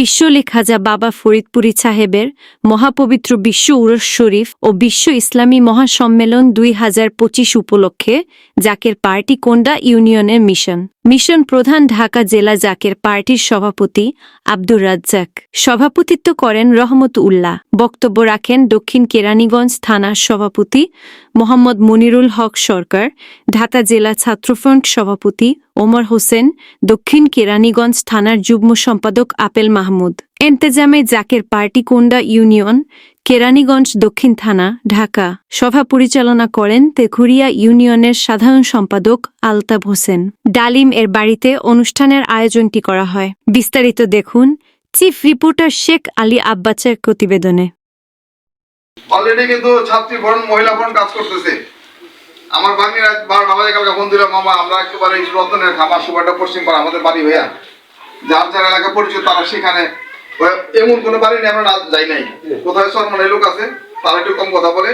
বিশ্বলি যা বাবা ফরিদপুরি সাহেবের মহাপবিত্র বিশ্ব উরস শরীফ ও বিশ্ব ইসলামী মহাসম্মেলন দুই হাজার পঁচিশ উপলক্ষে জাকের পার্টি কোন্ডা ইউনিয়নের মিশন। মিশন প্রধান ঢাকা জেলা জাকের পার্টির সভাপতি আব্দুর রাজ্জাক। সভাপতিত্ব করেন রহমত উল্লাহ বক্তব্য রাখেন দক্ষিণ কেরানীগঞ্জ থানার সভাপতি মোহাম্মদ মনিরুল হক সরকার, ঢাকা জেলা ছাত্রফ্রন্ট সভাপতি ওমর হোসেন, দক্ষিণ কেরানীগঞ্জ থানার যুগ্ম সম্পাদক আপেল মাহমুদ। এন্তেজামে জাকের পার্টি কোন্ডা ইউনিয়ন কেরানীগঞ্জ দক্ষিণ থানা, ঢাকা। সভা পরিচালনা করেন তেঘুরিয়া ইউনিয়নের সাধারণ সম্পাদক আলতাব হোসেন। ডালিম এর বাড়িতে অনুষ্ঠানের আয়োজনটি করা হয়। বিস্তারিত দেখুন চিফ রিপোর্টার শেখ আলী আব্বাচের প্রতিবেদনে। অলরেডি কিন্তু ছাত্রী ফ্রন্ট মহিলা ফ্রন্ট কাজ করতেছে। আমার বাজে, কালকে মামা, আমরা একেবারে রতনের পাড়া, আমাদের বাড়ি হইয়া, যার যার এলাকা পরিচিত, তারা সেখানে এমন কোনো বাড়ি নেই আমরা যাই নাই। কোথায় সরমানের লোক আছে তারা একটু কম কথা বলে।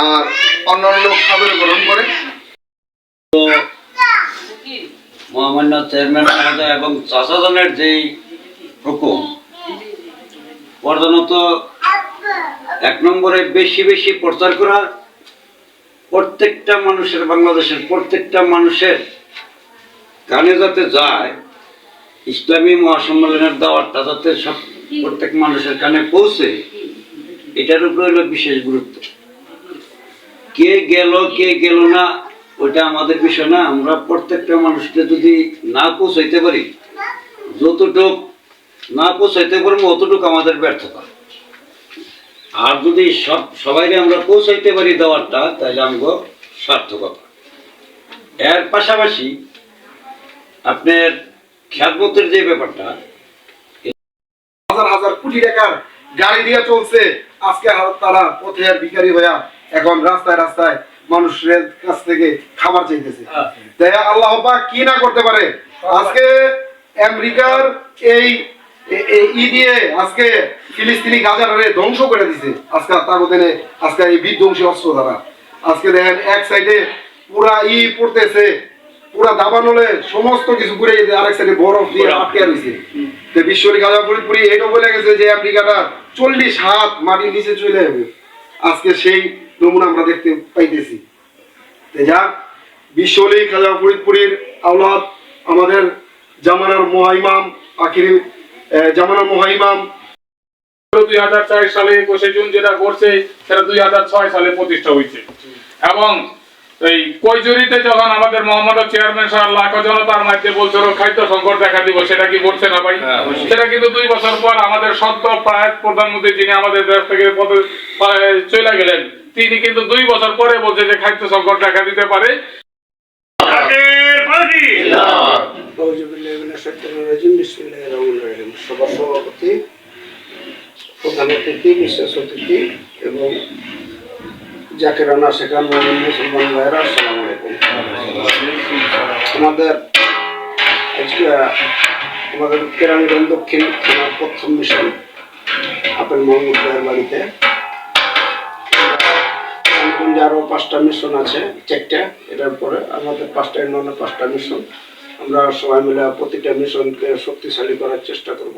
আর অন্য অন্য লোক সাদরে গ্রহণ করে। মহামান্য চেয়ারম্যান মহোদয় এবং চাষাজনের যেই হুকুম প্রধানত এক নম্বরে বেশি বেশি প্রচার করা প্রত্যেকটা মানুষের বাংলাদেশের প্রত্যেকটা মানুষের কানে যাতে যায় ইসলামী মহাসম্মেলনের দাওয়াতটা যাতে সব প্রত্যেক মানুষের কানে পৌঁছে এটার উপরে হলো বিশেষ গুরুত্ব। কে গেল কে গেল না ওটা আমাদের বিষয় না। আমরা প্রত্যেকটা মানুষকে যদি না পৌঁছাইতে পারি যতটুক না পৌঁছাইতে পারব অতটুকু আমাদের ব্যর্থতা। আর যদি সব সবাইকে আমরা পৌঁছাইতে পারি দেওয়ারটা তাহলে আমগো সার্থকতা। এর পাশাপাশি আপনার খ্যাতমতের যে ব্যাপারটা হাজার হাজার কোটি টাকার গাড়ি দিয়ে চলছে। আজকে তারা পথে আর ভিখারি হইয়া এখন রাস্তায় রাস্তায় মানুষের কাছ থেকে খাবার চাইতেছে। তাই আল্লাহ পাক কি না করতে পারে? আজকে আমেরিকার এই ই দিয়ে আজকে ফিলিস্তিনি গাজারে ধ্বংস করে দিছে। আজকে তার মধ্যে আজকে এই বিধ্বংসী অস্ত্র দ্বারা। আজকে দেখেন এক সাইডে পুরা ই পড়তেছে। পুরা দাবানলে সমস্ত কিছু যেতে আরেক সাইডে বরফ দিয়ে আটকে রয়েছে তো বিশ্বরী গাজা ফরিদপুরি এটা বলে গেছে যে আমেরিকাটা চল্লিশ হাত মাটির নিচে চলে যাবে। আজকে সেই নমুনা আমরা দেখতে পাইতেছি। যা বিশ্বলি খাজা ফরিদপুরীর আওলাদ আমাদের জামানার মহাইমাম আখিরি জামানার মহাইমাম। দুই হাজার চার সালে একুশে জুন যেটা করছে সেটা দুই হাজার ছয় সালে প্রতিষ্ঠা হয়েছে। এবং এই কৈজুরিতে যখন আমাদের মোহাম্মদ চেয়ারম্যান সাহেব লাখ জনতার মধ্যে বলছিল খাদ্য সংকট দেখা দিব সেটা কি বলছে না ভাই? সেটা কিন্তু দুই বছর পর আমাদের সদ্য প্রায় প্রধানমন্ত্রী যিনি আমাদের দেশ থেকে পদে চলে গেলেন তিনি কিন্তু দুই বছর পরে বলছে যে খাদ্য সংকট দেখা দিতে পারে। সভাপতি প্রধান অতিথি বিশেষ অতিথি এবং যাকে রানা শেখান মুসলমান ভাইরা আসসালামু আলাইকুম। আমাদের আজকে আমাদের কেরানীগঞ্জ দক্ষিণ থানার প্রথম মিশন আপেল মোহাম্মদ ভাইয়ের বাড়িতে। কেরানীগঞ্জে আরও পাঁচটা মিশন আছে, চারটা। এটার পরে আমাদের পাঁচটা ইউনিয়নে পাঁচটা মিশন। আমরা সবাই মিলে প্রতিটা মিশনকে শক্তিশালী করার চেষ্টা করব।